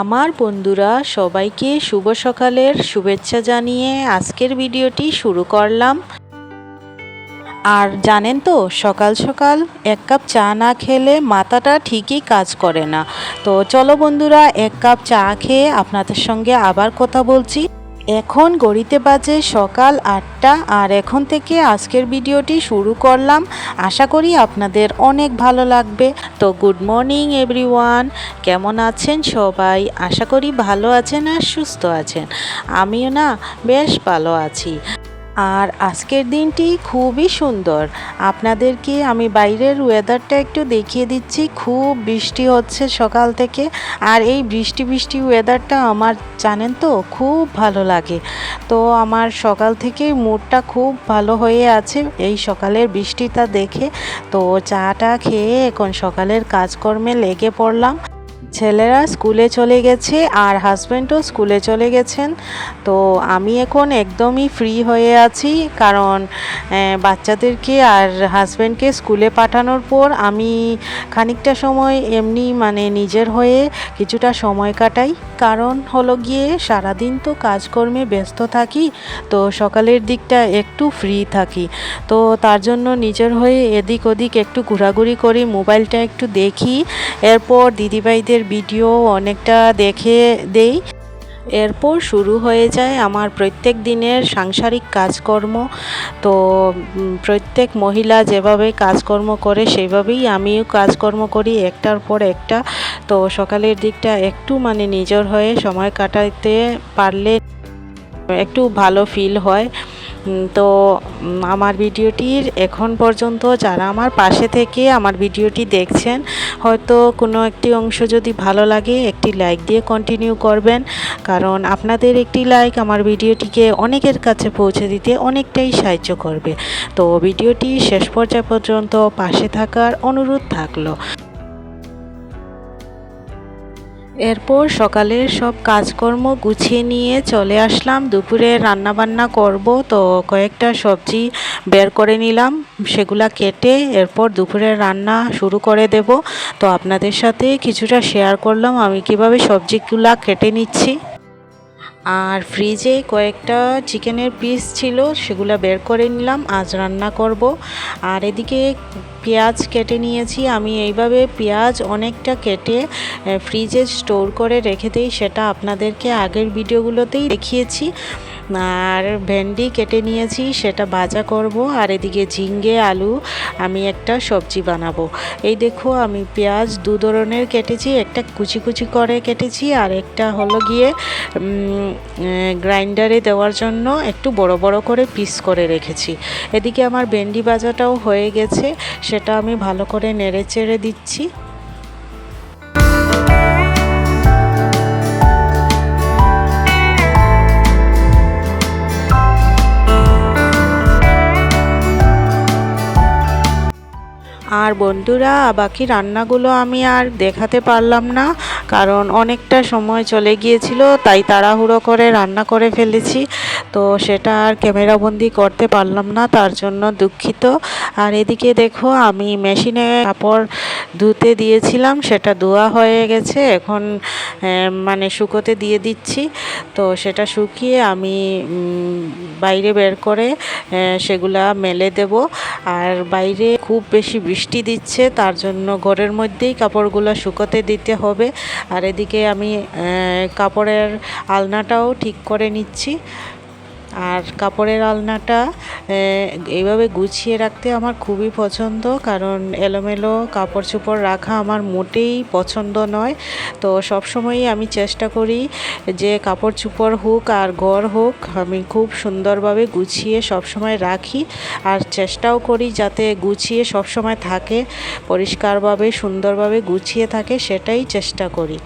আমার বন্ধুরা, সবাইকে শুভ সকালের শুভেচ্ছা জানিয়ে আজকের ভিডিওটি শুরু করলাম। আর জানেন তো, সকাল সকাল এক কাপ চা না খেলে মাথাটা ঠিকই কাজ করে না। তো চলো বন্ধুরা, এক কাপ চা খেয়ে আপনাদের সঙ্গে আবার কথা বলছি। এখন গড়িতে বাজে সকাল আটটা, আর এখন থেকে আজকের ভিডিওটি শুরু করলাম। আশা করি আপনাদের অনেক ভালো লাগবে। তো গুড মর্নিং এভরিওয়ান কেমন আছেন সবাই? আশা করি ভালো আছেন আর সুস্থ আছেন। আমিও না বেশ ভালো আছি। আর আজকের দিনটি খুবই সুন্দর। আপনাদেরকে আমি বাইরের ওয়েদারটা একটু দেখিয়ে দিচ্ছি। খুব বৃষ্টি হচ্ছে সকাল থেকে। আর এই বৃষ্টি বৃষ্টি ওয়েদারটা আমার, জানেন তো, খুব ভালো লাগে। তো আমার সকাল থেকে মুডটা খুব ভালো হয়ে আছে এই সকালের বৃষ্টিটা দেখে। তো চাটা খেয়ে এখন সকালের কাজকর্মে লেগে পড়লাম। ছেলেরা স্কুলে চলে গেছে আর হাজব্যান্ডও স্কুলে চলে গেছেন। তো আমি এখন একদমই ফ্রি হয়ে আছি কারণ বাচ্চাদেরকে আর হাজব্যান্ডকে স্কুলে পাঠানোর পর আমি খানিকটা সময় এমনি মানে নিজের হয়ে কিছুটা সময় কাটাই। কারণ হলো গিয়ে সারাদিন তো কাজকর্মে ব্যস্ত থাকি, তো সকালের দিকটা একটু ফ্রি থাকি। তো তার জন্য নিজের হয়ে এদিক ওদিক একটু ঘোরাঘুরি করি মোবাইলটা একটু দেখি। এরপর দিদিভাইদের ভিডিও অনেকটা দেখে দেই। এরপর শুরু হয়ে যায় আমার প্রত্যেক দিনের সাংসারিক কাজকর্ম। তো প্রত্যেক মহিলা যেভাবে কাজকর্ম করে, সেভাবেই আমিও কাজকর্ম করি একটার পর একটা। তো, সকালের দিকটা একটু মানে নিজের হয়ে সময় কাটাতে পারলে একটু ভালো ফিল হয়। তো আমার ভিডিওটির এখন পর্যন্ত যারা আমার পাশে থেকে আমার ভিডিওটি দেখছেন, হয়তো কোনো একটি অংশ যদি ভালো লাগে, একটি লাইক দিয়ে কন্টিনিউ করবেন। কারণ আপনাদের একটি লাইক আমার ভিডিওটিকে অনেকের কাছে পৌঁছে দিতে অনেকটাই সাহায্য করবে। তো ভিডিওটি শেষ পর্যায় পর্যন্ত পাশে থাকার অনুরোধ থাকল। এরপর সকালের সব কাজকর্ম গুছিয়ে নিয়ে চলে আসলাম। দুপুরে রান্না বান্না করব, তো কয়েকটা সবজি বের করে নিলাম, সেগুলা কেটে এরপর দুপুরে রান্না শুরু করে দেব। তো আপনাদের সাথে কিছুটা শেয়ার করলাম, আমি কীভাবে সবজিগুলা কেটে নিচ্ছি। আর ফ্রিজে কয়েকটা চিকেনের পিস ছিল, সেগুলো বের করে নিলাম, আজ রান্না করব। আর এদিকে পেঁয়াজ কেটে নিয়েছি, আমি এইভাবে পেঁয়াজ অনেকটা কেটে ফ্রিজে স্টোর করে রেখে দিই, সেটা আপনাদেরকে আগের ভিডিওগুলোতেই দেখিয়েছি। আর ভেন্ডি কেটে নিয়েছি, সেটা ভাজা করব, আর এদিকে ঝিঙ্গে আলু, আমি একটা সবজি বানাবো। এই দেখো, আমি পেঁয়াজ দু ধরনের কেটেছি, একটা কুচি কুচি করে কেটেছি, আর একটা হলো গিয়ে গ্রাইন্ডারে দেওয়ার জন্য একটু বড় বড় করে পিস করে রেখেছি। এদিকে আমার ভেন্ডি বাজাটাও হয়ে গেছে, সেটা আমি ভালো করে নেড়ে চেড়ে দিচ্ছি। আর বন্ধুরা, বাকি রান্নাগুলো আমি আর দেখাতে পারলাম না, কারণ অনেকটা সময় চলে গিয়েছিল, তাই তাড়াহুড়ো করে রান্না করে ফেলেছি। তো সেটা আর ক্যামেরাবন্দি করতে পারলাম না, তার জন্য দুঃখিত। আর এদিকে দেখো, আমি মেশিনে কাপড় ধুতে দিয়েছিলাম, সেটা ধোয়া হয়ে গেছে, এখন মানে শুকোতে দিয়ে দিচ্ছি। তো সেটা শুকিয়ে আমি বাইরে বের করে সেগুলা মেলে দেব। আর বাইরে খুব বেশি বৃষ্টি দিচ্ছে, তার জন্য ঘরের মধ্যেই কাপড়গুলো শুকোতে দিতে হবে। আর এদিকে আমি কাপড়ের আলনাটাও ঠিক করে নিচ্ছি। আর কাপড়ের আলনাটা এইভাবে গুছিয়ে রাখতে আমার খুবই পছন্দ, কারণ এলোমেলো কাপড় চোপড় রাখা আমার মোটেই পছন্দ নয়। তো সবসময়ই আমি চেষ্টা করি যে কাপড় চোপড় হোক আর ঘর হোক, আমি খুব সুন্দরভাবে গুছিয়ে সবসময় রাখি। আর চেষ্টাও করি যাতে গুছিয়ে সবসময় থাকে, পরিষ্কারভাবে, সুন্দরভাবে গুছিয়ে থাকে, সেটাই চেষ্টা করি।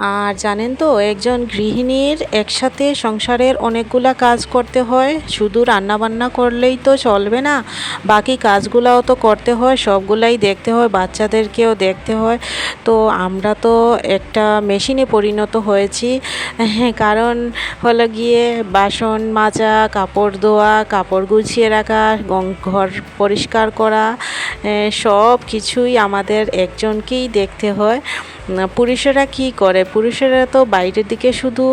আর জানেন তো একজন গৃহিণীর একসাথে সংসারের অনেকগুলা কাজ করতে হয় শুধু রান্নাবান্না করলেই তো চলবে না বাকি কাজগুলাও তো করতে হয় সবগুলাই দেখতে হয় বাচ্চাদেরকেও দেখতে হয়। তো আমরা তো একটা মেশিনে পরিণত হয়েছি হ্যাঁ, কারণ হলো গিয়ে বাসন মাজা কাপড় ধোয়া কাপড় গুছিয়ে রাখা ঘর পরিষ্কার করা সব কিছুই আমাদের একজনকেই দেখতে হয়। পুরুষেরা কি করে? পুরুষেরা তো বাইরের দিকে শুধু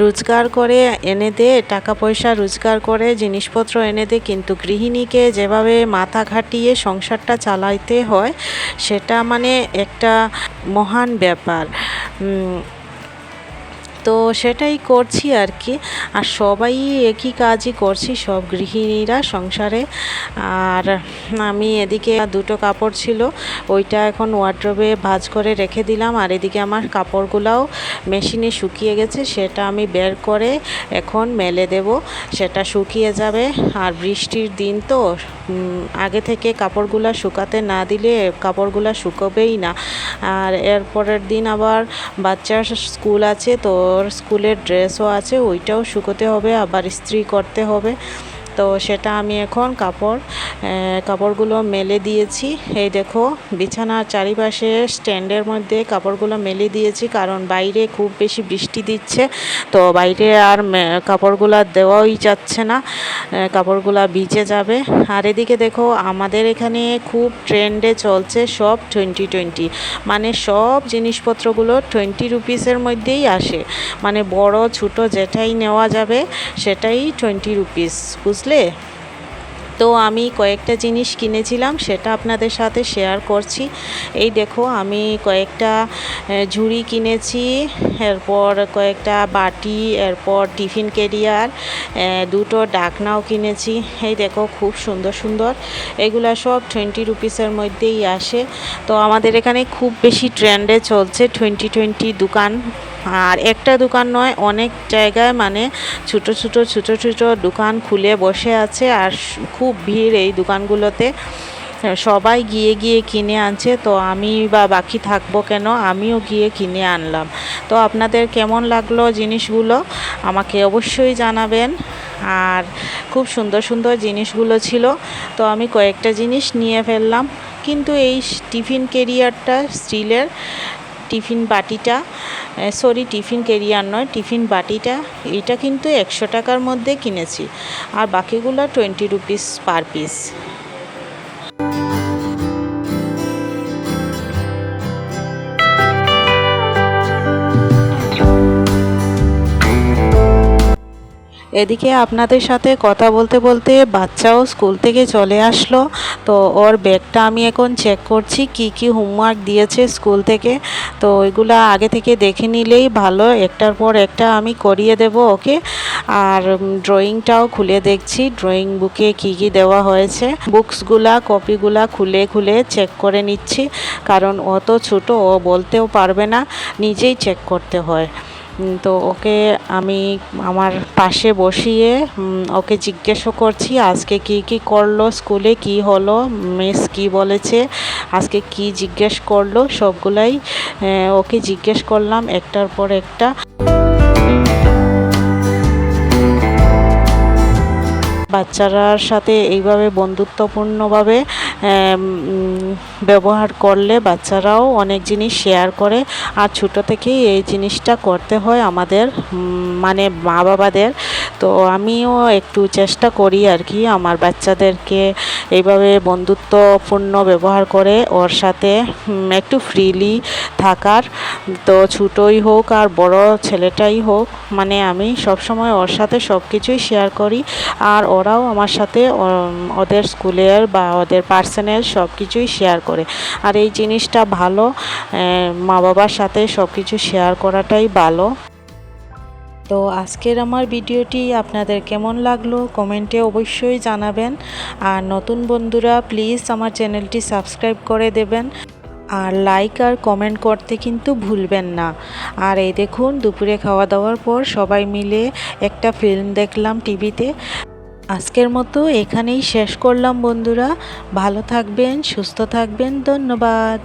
রোজগার করে, এনে দে টাকা পয়সা রোজগার করে, জিনিসপত্র এনে দে কিন্তু গৃহিণীকে যেভাবে মাথা ঘাটিয়ে সংসারটা চালাইতে হয়, সেটা মানে একটা মহান ব্যাপার। তো সেটাই করছি আর কি। আর সবাই একই কাজই করছি, সব গৃহিণীরা সংসারে। আর আমি এদিকে দুটো কাপড় ছিল, ওইটা এখন ওয়ার্ড্রোবে ভাজ করে রেখে দিলাম। আর এদিকে আমার কাপড়গুলাও মেশিনে শুকিয়ে গেছে, সেটা আমি বের করে এখন মেলে দেব। সেটা শুকিয়ে যাবে। আর বৃষ্টির দিন তো আগে থেকে কাপড়গুলা শুকাতে না দিলে কাপড়গুলা শুকোবেই না। আর এরপরের দিন আবার বাচ্চার স্কুল আছে, তো ওর স্কুলের ড্রেসও আছে ওইটাও শুকোতে হবে আবার ইস্ত্রি করতে হবে। তো সেটা আমি এখন কাপড় কাপড়গুলো মেলে দিয়েছি। এই দেখো, বিছানার চারিপাশে স্ট্যান্ডের মধ্যে কাপড়গুলো মেলে দিয়েছি কারণ বাইরে খুব বেশি বৃষ্টি দিচ্ছে। তো বাইরে আর কাপড়গুলো দেওয়াই যাচ্ছে না কাপড়গুলো ভিজে যাবে। আর এদিকে দেখো, আমাদের এখানে খুব ট্রেন্ডে চলছে সব টোয়েন্টি টোয়েন্টি মানে সব জিনিসপত্রগুলো টোয়েন্টি রুপিসের মধ্যেই আসে। মানে বড়, ছোট যেটাই নেওয়া যাবে, সেটাই টোয়েন্টি রুপিস বুঝলে? তো আমি কয়েকটা জিনিস কিনেছিলাম, সেটা আপনাদের সাথে শেয়ার করছি। এই দেখো, আমি কয়েকটা ঝুড়ি কিনেছি, এরপর কয়েকটা বাটি, এরপর টিফিন কেরিয়ার দুটো ডাকনাও কিনেছি। এই দেখো, খুব সুন্দর সুন্দর। এগুলা সব টোয়েন্টি রুপিসের মধ্যেই আসে। তো আমাদের এখানে খুব বেশি ট্রেন্ডে চলছে টোয়েন্টি টোয়েন্টি দোকান। আর একটা দোকান নয়, অনেক জায়গায় মানে ছোটো ছোটো ছোটো ছোটো দোকান খুলে বসে আছে আর খুব ভিড় এই দোকানগুলোতে। সবাই গিয়ে গিয়ে কিনে আনছে, তো আমি বা বাকি থাকব কেন? আমিও গিয়ে কিনে আনলাম। তো আপনাদের কেমন লাগল জিনিসগুলো? আমাকে অবশ্যই জানাবেন। আর খুব সুন্দর সুন্দর জিনিসগুলো ছিল, তো আমি কয়েকটা জিনিস নিয়ে ফেললাম। কিন্তু এই টিফিন কেরিয়ারটা, স্টিলের টিফিন বাটিটা সরি টিফিন কেরিয়ার নয়, টিফিন বাটিটা, এটা কিন্তু একশো টাকার মধ্যে কিনেছি। আর বাকিগুলো টোয়েন্টি রুপিস পার পিস এদিকে আপনাদের সাথে কথা বলতে বলতে বাচ্চাও স্কুল থেকে চলে আসলো। তো ওর ব্যাগটা আমি এখন চেক করছি, কি কি হোমওয়ার্ক দিয়েছে স্কুল থেকে। তো ওইগুলা আগে থেকে দেখে নিলেই ভালো, একটার পর একটা আমি করিয়ে দেব ওকে। আর ড্রয়িংটাও খুলে দেখছি ড্রয়িং বুকে কি কি দেওয়া হয়েছে। বুকসগুলা কপিগুলা খুলে খুলে চেক করে নিচ্ছি, কারণ অত ছোট, ও বলতেও পারবে না, নিজেই চেক করতে হয়। তো ওকে আমি আমার পাশে বসিয়ে ওকে জিজ্ঞেসও করছি, আজকে কি কি করল, স্কুলে কি হলো, মিস কি বলেছে, আজকে কি জিজ্ঞেস করল, সবগুলাই ওকে জিজ্ঞেস করলাম, একটার পর একটা। বাচ্চারার সাথে এইভাবে বন্ধুত্বপূর্ণভাবে ব্যবহার করলে বাচ্চারাও অনেক জিনিস শেয়ার করে। আর ছোটো থেকেই এই জিনিসটা করতে হয় আমাদের মানে মা বাবাদের তো আমিও একটু চেষ্টা করি আর কি আমার বাচ্চাদেরকে এইভাবে বন্ধুত্বপূর্ণ ব্যবহার করে ওর সাথে একটু ফ্রিলি থাকার। তো ছোটোই হোক আর বড় ছেলেটাই হোক মানে আমি সবসময় ওর সাথে সব কিছুই শেয়ার করি। আর ওরাও আমার সাথে ওদের স্কুলের বা ওদের পার্সোনাল সব কিছুই শেয়ার করে। আর এই জিনিসটা ভালো মা বাবার সাথে সব কিছু শেয়ার করাটাই ভালো। তো আজকের আমার ভিডিওটি আপনাদের কেমন লাগল কমেন্টে অবশ্যই জানাবেন। আর নতুন বন্ধুরা প্লিজ আমার চ্যানেলটি সাবস্ক্রাইব করে দেবেন। আর লাইক আর কমেন্ট করতে কিন্তু ভুলবেন না। আর এই দেখুন, দুপুরে খাওয়া দাওয়ার পর সবাই মিলে একটা ফিল্ম দেখলাম টিভিতে। আজকের মতো এখানেই শেষ করলাম বন্ধুরা। ভালো থাকবেন, সুস্থ থাকবেন, ধন্যবাদ।